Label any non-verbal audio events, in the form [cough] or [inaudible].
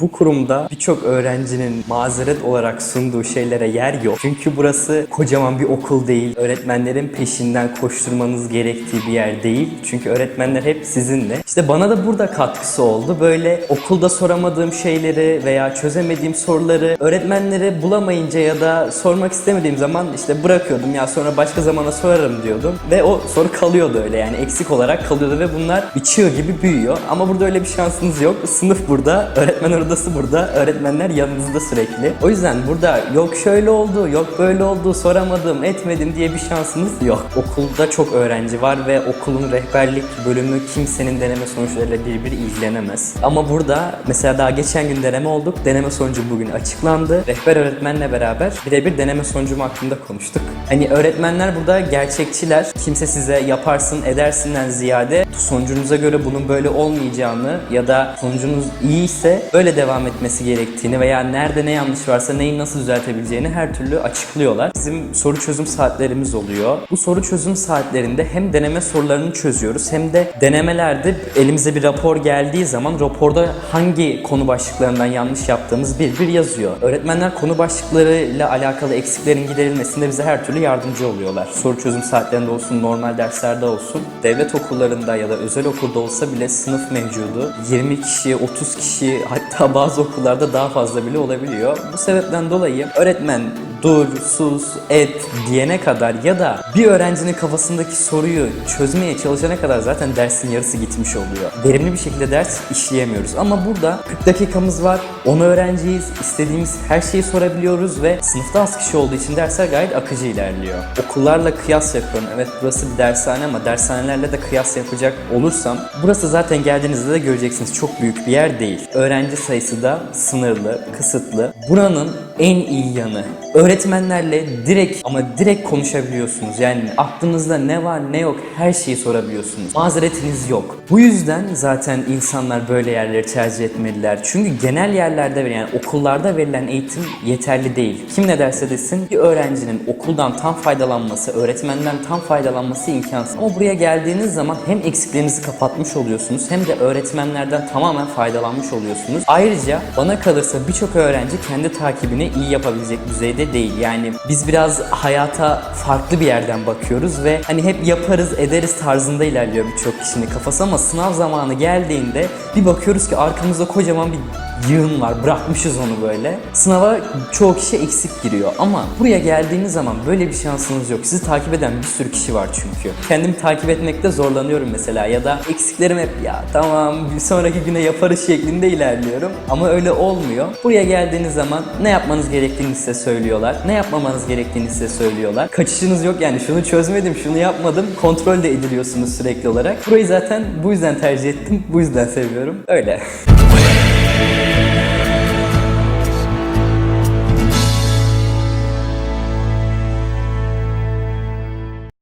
Bu kurumda birçok öğrencinin mazeret olarak sunduğu şeylere yer yok. Çünkü burası kocaman bir okul değil. Öğretmenlerin peşinden koşturmanız gerektiği bir yer değil. Çünkü öğretmenler hep sizinle. İşte bana da burada katkısı oldu. Böyle okulda soramadığım şeyleri veya çözemediğim soruları öğretmenlere bulamayınca ya da sormak istemediğim zaman işte bırakıyordum ya sonra başka zamana sorarım diyordum. Ve o soru kalıyordu öyle yani eksik olarak kalıyordu ve bunlar bir çığ gibi büyüyor. Ama burada öyle bir şansınız yok. Sınıf burada, öğretmen odası burada, öğretmenler yanınızda sürekli. O yüzden burada yok şöyle oldu, yok böyle oldu, soramadım, etmedim diye bir şansınız yok. Okulda çok öğrenci var ve okulun rehberlik bölümü kimsenin deneme sonuçlarıyla birbiri ilgilenemez. Ama burada mesela daha geçen gün deneme olduk. Deneme sonucu bugün açıklandı. Rehber öğretmenle beraber birebir deneme sonucum hakkında konuştuk. Hani öğretmenler burada gerçekçiler. Kimse size yaparsın edersinden ziyade sonucunuza göre bunun böyle olmayacağını ya da sonucunuz iyiyse böyle devam etmesi gerektiğini veya nerede ne yanlış varsa neyi nasıl düzeltebileceğini her türlü açıklıyorlar. Bizim soru çözüm saatlerimiz oluyor. Bu soru çözüm saatlerinde hem deneme sorularını çözüyoruz hem de denemelerde elimize bir rapor geldiği zaman raporda hangi konu başlıklarından yanlış yaptığımız bir bir yazıyor. Öğretmenler konu başlıklarıyla alakalı eksiklerin giderilmesinde bize her türlü yardımcı oluyorlar. Soru çözüm saatlerinde olsun, normal derslerde olsun. Devlet okullarında ya da özel okulda olsa bile sınıf mevcudu. 20 kişi, 30 kişi hatta bazı okullarda daha fazla bile olabiliyor. Bu sebepten dolayı öğretmen dur, sus, et diyene kadar ya da bir öğrencinin kafasındaki soruyu çözmeye çalışana kadar zaten dersin yarısı gitmiş oluyor. Verimli bir şekilde ders işleyemiyoruz. Ama burada 40 dakikamız var. 10 öğrenciyiz. istediğimiz her şeyi sorabiliyoruz ve sınıfta az kişi olduğu için dersler gayet akıcı ilerliyor. Okullarla kıyas yapıyorum. Evet burası bir dershane ama dershanelerle de kıyas yapacak olursam burası zaten geldiğinizde de göreceksiniz çok büyük bir yer değil. Öğrenci sayısı da sınırlı, kısıtlı. Buranın en iyi yanı öğretmenlerle direkt ama direkt konuşabiliyorsunuz. Yani aklınızda ne var ne yok her şeyi sorabiliyorsunuz. Mazeretiniz yok. Bu yüzden zaten insanlar böyle yerleri tercih etmeliler. Çünkü genel yerlerde yani okullarda verilen eğitim yeterli değil. Kim ne derse desin bir öğrencinin okuldan tam faydalanması, öğretmenden tam faydalanması imkansız. Ama buraya geldiğiniz zaman hem eksiklerinizi kapatmış oluyorsunuz hem de öğretmenlerden tamamen faydalanmış oluyorsunuz. Ayrıca bana kalırsa birçok öğrenci kendi takibini iyi yapabilecek düzeyde değil. Yani biz biraz hayata farklı bir yerden bakıyoruz ve hani hep yaparız ederiz tarzında ilerliyor birçok kişinin kafası ama sınav zamanı geldiğinde bir bakıyoruz ki arkamızda kocaman bir yığın var. Bırakmışız onu böyle. Sınava çoğu kişi eksik giriyor ama buraya geldiğiniz zaman böyle bir şansınız yok. Sizi takip eden bir sürü kişi var çünkü. Kendimi takip etmekte zorlanıyorum mesela ya da eksiklerim hep ya tamam bir sonraki güne yaparız şeklinde ilerliyorum ama öyle olmuyor. Buraya geldiğiniz zaman ne yapmanız gerektiğini size söylüyorlar. Ne yapmamanız gerektiğini size söylüyorlar. Kaçışınız yok yani şunu çözmedim, şunu yapmadım. Kontrol de ediliyorsunuz sürekli olarak. Burayı zaten bu yüzden tercih ettim. Bu yüzden seviyorum. Öyle. [laughs] Thank you.